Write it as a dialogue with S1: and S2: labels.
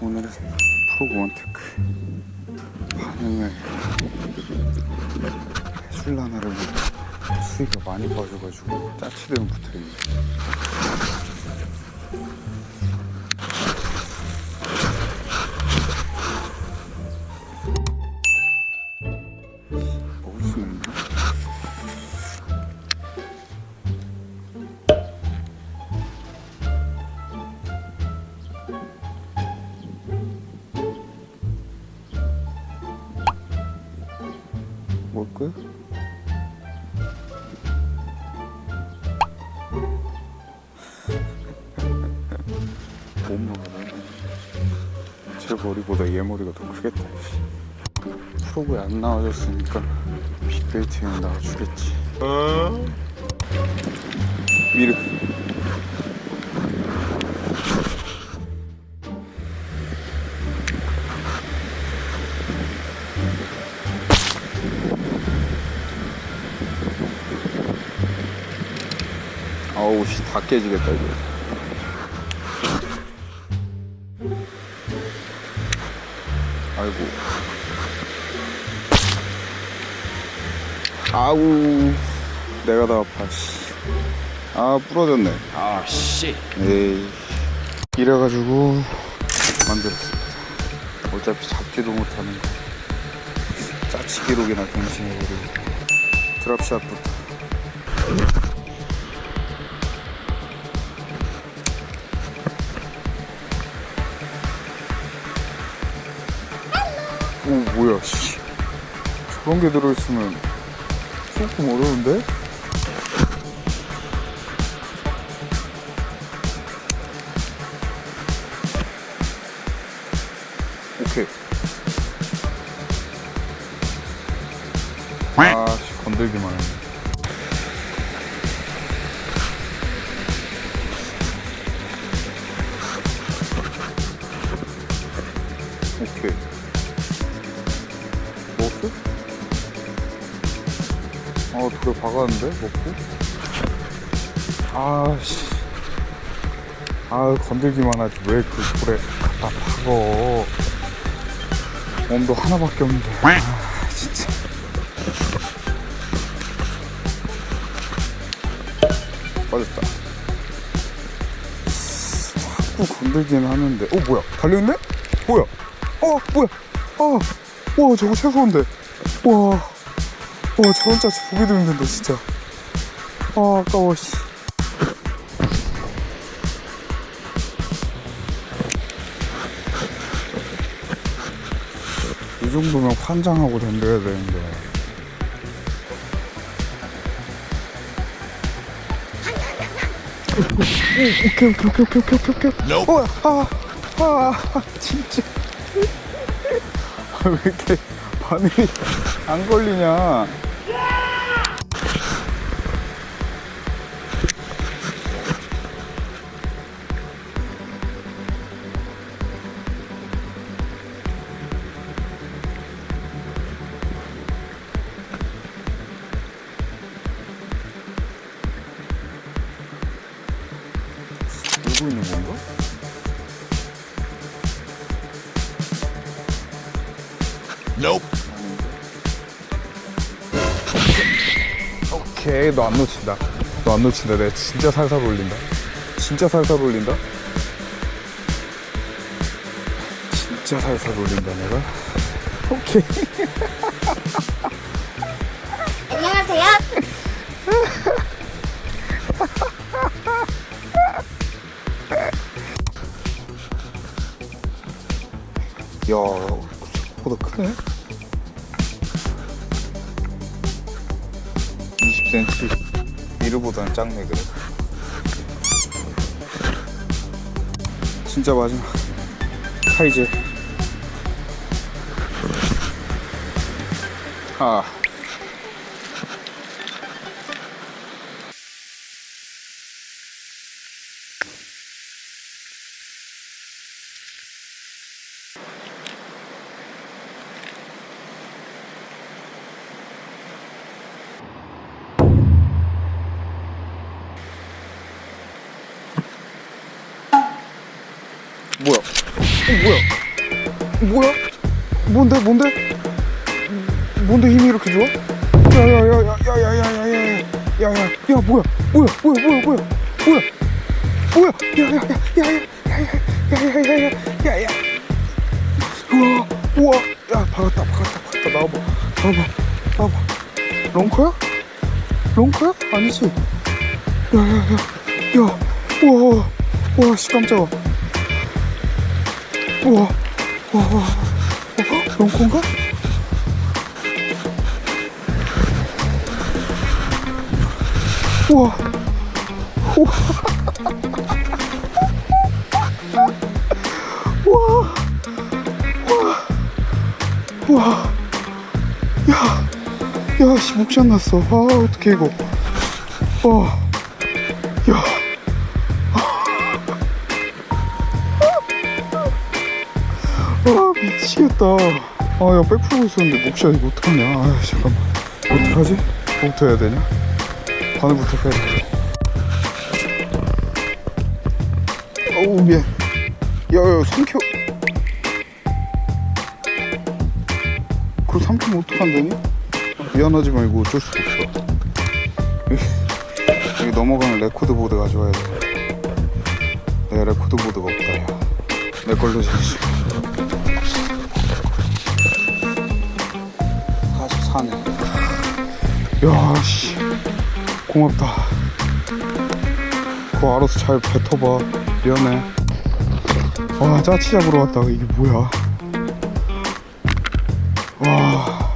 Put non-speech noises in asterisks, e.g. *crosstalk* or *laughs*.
S1: 오늘은 프로그 원테크 반응을 해줄라나를 수위가 많이 빠져가지고 짜치대는 붙어있네 먹을까요? 못 먹어요. 제 머리보다 얘 머리가 더 크겠다. 씨. 프로그에 안 나와줬으니까 빅벨트에는 나와주겠지. 미르. 아우 씨다 깨지겠다 이거. 아이고. 아우 내가 다 아파 씨. 아 부러졌네.
S2: 아, 씨.
S1: 에이 이래가지고 만들었습니다. 어차피 잡지도 못하는 거. 짜치 기록이나 갱신해버리고 드랍샷부터. 오 뭐야 씨 저런 게 들어있으면 조금 어려운데? 오케이 아씨 건들기만 해 오케이. 먹었어? 아 돌에 박았는데? 먹고? 아씨. 아 건들기만 하지. 왜 그 돌에 갖다 박어? 몸도 하나밖에 없는데. 아 진짜 빠졌다. 자꾸 건들긴 하는데. 어 뭐야? 달려있네? 뭐야? 어 뭐야? 어와 저거 최소인데. 와와 저런 짜치 보기도 힘든데 진짜. 아 아까워 씨. 이 정도면 환장하고 덤벼야 되는데. 오, 오케이, 오케이, 오케이, 오케이, 오케이, 오케이, 오케이. 어, 아, 아, 아, 진짜. 아, 왜 이렇게 반응이 안 걸리냐. 울고 있는 건가? 오케이 너 안 놓친다. 너 안 놓친다. 내가 진짜 살살 올린다. 진짜 살살 올린다? 진짜 살살 올린다 내가? 오케이.
S3: 안녕하세요. *laughs*
S1: 생각보다 크네. 20cm 미르보다는 작네 그래. 진짜 마지막. 카이제. 아 뭐야? 어, 뭐야? 뭐야? 뭔데, 뭔데? 뭔데 힘이 이렇게 좋아? 야야야야야야야야야야야야 야 뭐야 뭐야 뭐야 뭐야 뭐야 뭐야 뭐야 야야야야야야야야야야야야 우와 우와 야 박았다 박았다 박았다 나와봐 나와봐 나와봐 롱커야? 롱커야? 아니지 야야야 야 우와 우와 씨 깜짝아 우와 우와 우와 어? 롱커인가? 우와. 우와. 우와. 우와. 우와. 야. 야, 씨, 목샷 났어. 아, 어떡해, 이거. 와. 야. 아, 미치겠다. 아, 야, 백 풀고 있었는데 목샷 이거 어떡하냐. 아, 잠깐만. 어떡하지? 뭐부터 해야 되냐? 바늘부터 빼야 돼. 어우 미안. 야야 삼켜. 그걸 삼키면 어떡한다니? 미안하지만 이거 어쩔 수가 없어. 여기, *laughs* 여기 넘어가면 레코드 보드 가져와야 돼. 내가 레코드 보드가 없다 야. 내 걸로 지지. 44네. 야 씨. 고맙다. 그거 알아서 잘 뱉어봐. 미안해. 와, 짜치 잡으러 왔다가 이게 뭐야. 와,